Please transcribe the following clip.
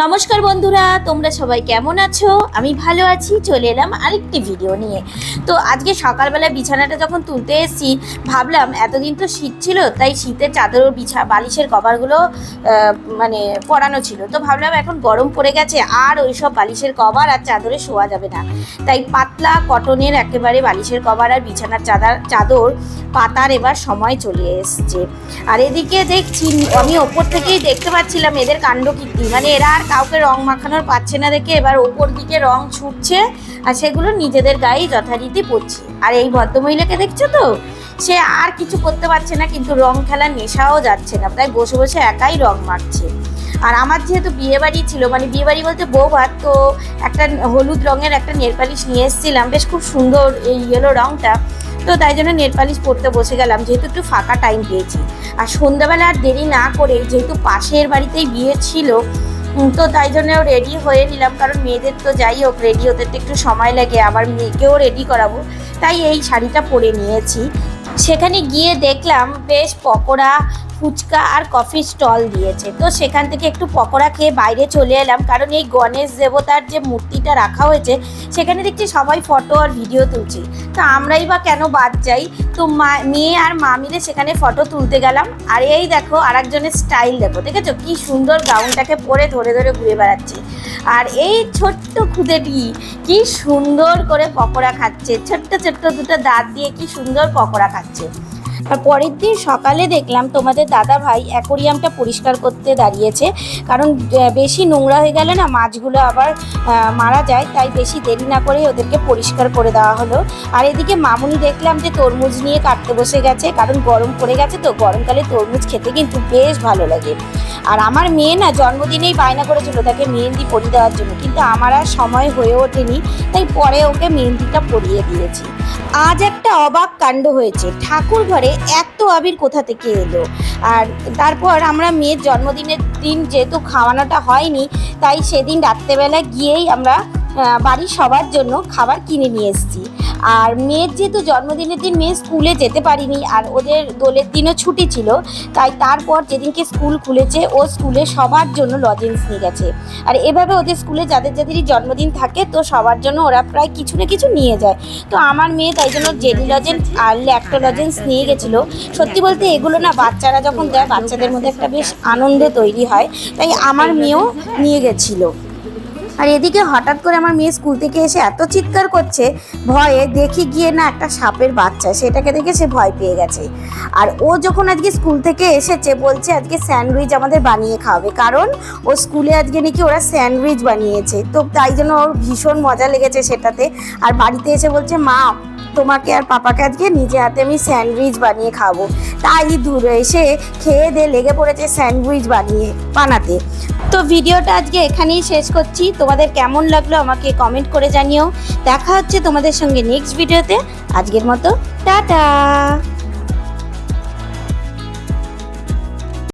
নমস্কার বন্ধুরা, তোমরা সবাই কেমন আছো? আমি ভালো আছি, চলে এলাম আরেকটি ভিডিও নিয়ে। তো আজকে সকালবেলা বিছানাটা যখন তুলতে এসেছি, ভাবলাম এতদিন তো শীত ছিল, তাই শীতের চাদর, বিছা, বালিশের কভারগুলো মানে পরানো ছিল। তো ভাবলাম এখন গরম পড়ে গেছে, আর ওই সব বালিশের কভার আর চাদরে শোয়া যাবে না। তাই পাতলা কটনের একেবারে বালিশের কভার আর বিছানার চাদার চাদর পাতার এবার সময় চলে এসছে। আর এদিকে দেখছি, আমি ওপর থেকেই দেখতে পাচ্ছিলাম এদের কাণ্ড কীর্তি মানে এরা কাউকে রং মাখানোর পাচ্ছে না দেখে এবার ওপর দিকে রং ছুটছে আর সেগুলো নিজেদের গায়ে যথারীতি পড়ছে। আর এই ভদ্রমহিলাকে দেখছ তো? সে আর কিছু করতে পারছে না, কিন্তু রং খেলার নেশাও যাচ্ছে না তাই বসে বসে একাই রং মাখছে। আর আমার যেহেতু বিয়ে বাড়ি ছিল মানে বিয়ে বাড়ি বলতে বউ ভাত তো একটা হলুদ রঙের একটা নেল পালিশ নিয়ে এসেছিলাম, বেশ খুব সুন্দর এই ইয়েলো রংটা। তো তাই জন্য নেল পড়তে বসে গেলাম, যেহেতু একটু ফাঁকা টাইম পেয়েছি। আর সন্ধ্যাবেলা আর দেরি না করে যেহেতু পাশের বাড়িতেই বিয়ে ছিল তো তাই জন্য রেডি হয়ে নিলাম, কারণ মেয়েদের তো যাই হোক রেডি হতে তো একটু সময় লাগে, আবার মেয়েকেও রেডি করাবো। তাই এই শাড়িটা পরে নিয়েছি। সেখানে গিয়ে দেখলাম বেশ পকোড়া, ফুচকা আর কফি স্টল দিয়েছে। তো সেখান থেকে একটু পকোড়া খেয়ে বাইরে চলে এলাম, কারণ এই গণেশ দেবতার যে মূর্তিটা রাখা হয়েছে, সেখানে দেখছি সবাই ফটো আর ভিডিও তুলছে। তো আমরাই বা কেন বাদ যাই? তো মা, মেয়ে আর মা মিলে সেখানে ফটো তুলতে গেলাম। আর এই দেখো আর একজনের স্টাইল দেখো, দেখেছ? কি সুন্দর গাউনটাকে পরে ধরে ধরে ঘুরে বেড়াচ্ছে। আর এই ছোট্ট খুদেটি কি সুন্দর করে পকোড়া খাচ্ছে। ছোট্ট ছোট্ট দুটো দাঁত দিয়ে কি সুন্দর পকোড়া খাচ্ছে। আর পরের দিন সকালে দেখলাম তোমাদের দাদা ভাই অ্যাকোরিয়ামটা পরিষ্কার করতে দাঁড়িয়েছে। কারণ বেশি নোংরা হয়ে গেলে না মাছগুলো আবার মারা যায়, তাই বেশি দেরি না করে ওদেরকে পরিষ্কার করে দেওয়া হলো। আর এদিকে মামুনি দেখলাম যে তরমুজ নিয়ে কাটতে বসে গেছে, কারণ গরম পড়ে গেছে তো গরমকালে তরমুজ খেতে কিন্তু বেশ ভালো লাগে। আর আমার মেয়ে না জন্মদিনেই বায়না করেছিল তাকে মেহেন্দি পরিয়ে দেওয়ার জন্য, কিন্তু আমার আর সময় হয়ে ওঠেনি, তাই পরে ওকে মেহেন্দিটা পরিয়ে দিয়েছি। আজ একটা অবাক কাণ্ড হয়েছে। ঠাকুর ঘরে এত আবির কোথা থেকে এলো? আর তারপর আমরা মেয়ের জন্মদিনের দিন যেহেতু খাওয়ানোটা হয়নি, তাই সেদিন রাত্রেবেলা গিয়েই আমরা বাড়ির সবার জন্য খাবার কিনে নিয়ে এসেছি। আর মেয়ের যেহেতু জন্মদিনের দিন মেয়ে স্কুলে যেতে পারিনি আর ওদের দোলের দিনও ছুটি ছিল, তাই তারপর যেদিনকে স্কুল খুলেছে, ও স্কুলে সবার জন্য লজেন্স নিয়ে গেছে। আর এভাবে ওদের স্কুলে যাদের যাদেরই জন্মদিন থাকে, তো সবার জন্য ওরা প্রায় কিছু না কিছু নিয়ে যায়। তো আমার মেয়ে তাই জন্য জেলি লজেন্স আর ল্যাক্টো লজেন্স নিয়ে গেছিল। সত্যি বলতে এগুলো না বাচ্চারা যখন দেয়, বাচ্চাদের মধ্যে একটা বেশ আনন্দ তৈরি হয়। তাই আমার মেয়েও নিয়ে গেছিল। আর এদিকে হঠাৎ করে আমার মেয়ে স্কুল থেকে এসে এত চিৎকার করছে, ভয়ে দেখি গিয়ে না একটা সাপের বাচ্চা, সেটাকে দেখে সে ভয় পেয়ে গেছে। আর ও যখন আজকে স্কুল থেকে এসেছে, বলছে আজকে স্যান্ডউইচ আমাদের বানিয়ে খাওয়াবে, কারণ ও স্কুলে আজকে নাকি ওরা স্যান্ডউইচ বানিয়েছে। তো তাই জন্য ওর ভীষণ মজা লেগেছে সেটাতে। আর বাড়িতে এসে বলছে, মা তোমাকে আর পাপাকে আজকে নিজে হাতে আমি স্যান্ডউইচ বানিয়ে খাব। তাই দূরে এসে খেয়ে দিয়ে লেগে পড়েছে স্যান্ডউইচ বানিয়ে, বানাতে। তো ভিডিওটা আজকে এখানেই শেষ করছি। তোমাদের কেমন লাগল আমাকে কমেন্ট করে জানিও। দেখা হচ্ছে তোমাদের সঙ্গে নেক্সট ভিডিওতে আজকের মতো, টাটা!